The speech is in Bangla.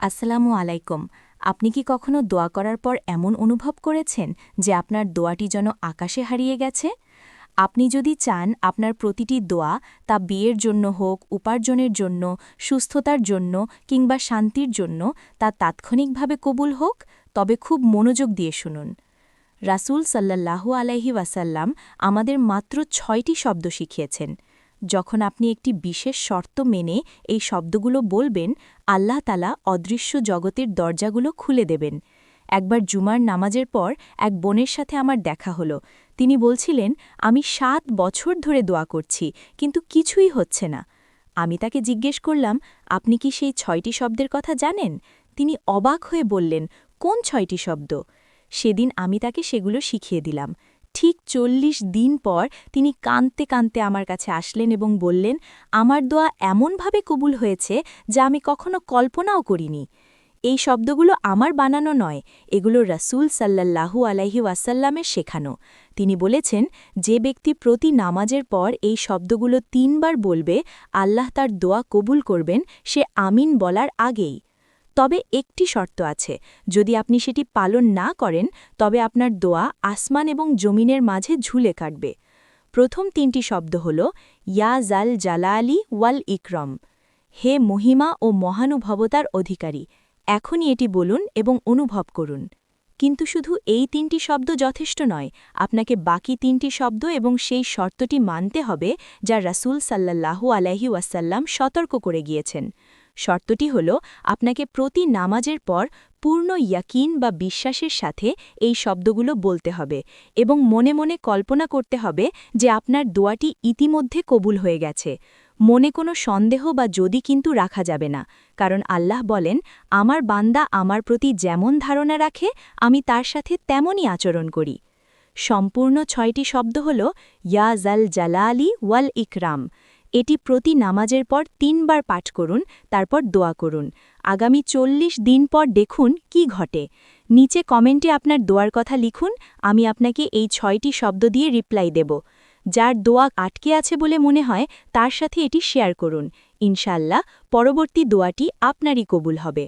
আসসালামু আলাইকুম। আপনি কি কখনো দোয়া করার পর এমন অনুভব করেছেন যে আপনার দোয়াটি যেন আকাশে হারিয়ে গেছে? আপনি যদি চান আপনার প্রতিটি দোয়া তা বিয়ের জন্য হোক, উপার্জনের জন্য, সুস্থতার জন্য কিংবা শান্তির জন্য তা তাৎক্ষণিকভাবে কবুল হোক, তবে খুব মনোযোগ দিয়ে শুনুন। রাসূল সাল্লাল্লাহু আলাইহি ওয়াসাল্লাম আমাদের মাত্র ছয়টি শব্দ শিখিয়েছেন। যখন আপনি একটি বিশেষ শর্ত মেনে এই শব্দগুলো বলবেন, আল্লাহ তালা অদৃশ্য জগতের দরজাগুলো খুলে দেবেন। একবার জুমার নামাজের পর এক বোনের সাথে আমার দেখা হলো। তিনি বলছিলেন, আমি সাত বছর ধরে দোয়া করছি, কিন্তু কিছুই হচ্ছে না। আমি তাকে জিজ্ঞেস করলাম, আপনি কি সেই ছয়টি শব্দের কথা জানেন? তিনি অবাক হয়ে বললেন, কোন ছয়টি শব্দ? সেদিন আমি তাকে সেগুলো শিখিয়ে দিলাম। ঠিক চল্লিশ দিন পর তিনি কাঁদতে কাঁদতে আমার কাছে আসলেন এবং বললেন, আমার দোয়া এমনভাবে কবুল হয়েছে যা আমি কখনো কল্পনাও করিনি। এই শব্দগুলো আমার বানানো নয়, এগুলো রাসূল সাল্লাল্লাহু আলাইহি ওয়াসাল্লামের শেখানো। তিনি বলেছেন, যে ব্যক্তি প্রতি নামাজের পর এই শব্দগুলো তিনবার বলবে, আল্লাহ তার দোয়া কবুল করবেন, সে আমিন বলার আগেই। তবে একটি শর্ত আছে। যদি আপনি সেটি পালন না করেন, তবে আপনার দোয়া আসমান এবং জমিনের মাঝে ঝুলে কাটবে। প্রথম তিনটি শব্দ হল, ইয়া জাল জালালি ওয়াল ইকরম। হে মহিমা ও মহানুভবতার অধিকারী, এখনই এটি বলুন এবং অনুভব করুন। কিন্তু শুধু এই তিনটি শব্দ যথেষ্ট নয়, আপনাকে বাকি তিনটি শব্দ এবং সেই শর্তটি মানতে হবে, যা রাসূল সাল্লাল্লাহু আলাইহি ওয়াসাল্লাম সতর্ক করে গিয়েছেন। শর্তটি হল, আপনাকে প্রতি নামাজের পর পূর্ণ ইয়াকিন বা বিশ্বাসের সাথে এই শব্দগুলো বলতে হবে এবং মনে মনে কল্পনা করতে হবে যে আপনার দোয়াটি ইতিমধ্যে কবুল হয়ে গেছে। মনে কোনো সন্দেহ বা যদি কিন্তু রাখা যাবে না, কারণ আল্লাহ বলেন, আমার বান্দা আমার প্রতি যেমন ধারণা রাখে, আমি তার সাথে তেমনই আচরণ করি। সম্পূর্ণ ছয়টি শব্দ হল, ইয়া জাল জালালি ওয়াল ইকরাম। এটি প্রতি নামাজের পর তিনবার পাঠ করুন, তারপর দোয়া করুন। আগামী চল্লিশ দিন পর দেখুন কি ঘটে। নিচে কমেন্টে আপনার দোয়ার কথা লিখুন, আমি আপনাকে এই ছয়টি শব্দ দিয়ে রিপ্লাই দেব। যার দোয়া আটকে আছে বলে মনে হয়, তার সাথে এটি শেয়ার করুন। ইনশাল্লাহ পরবর্তী দোয়াটি আপনারই কবুল হবে।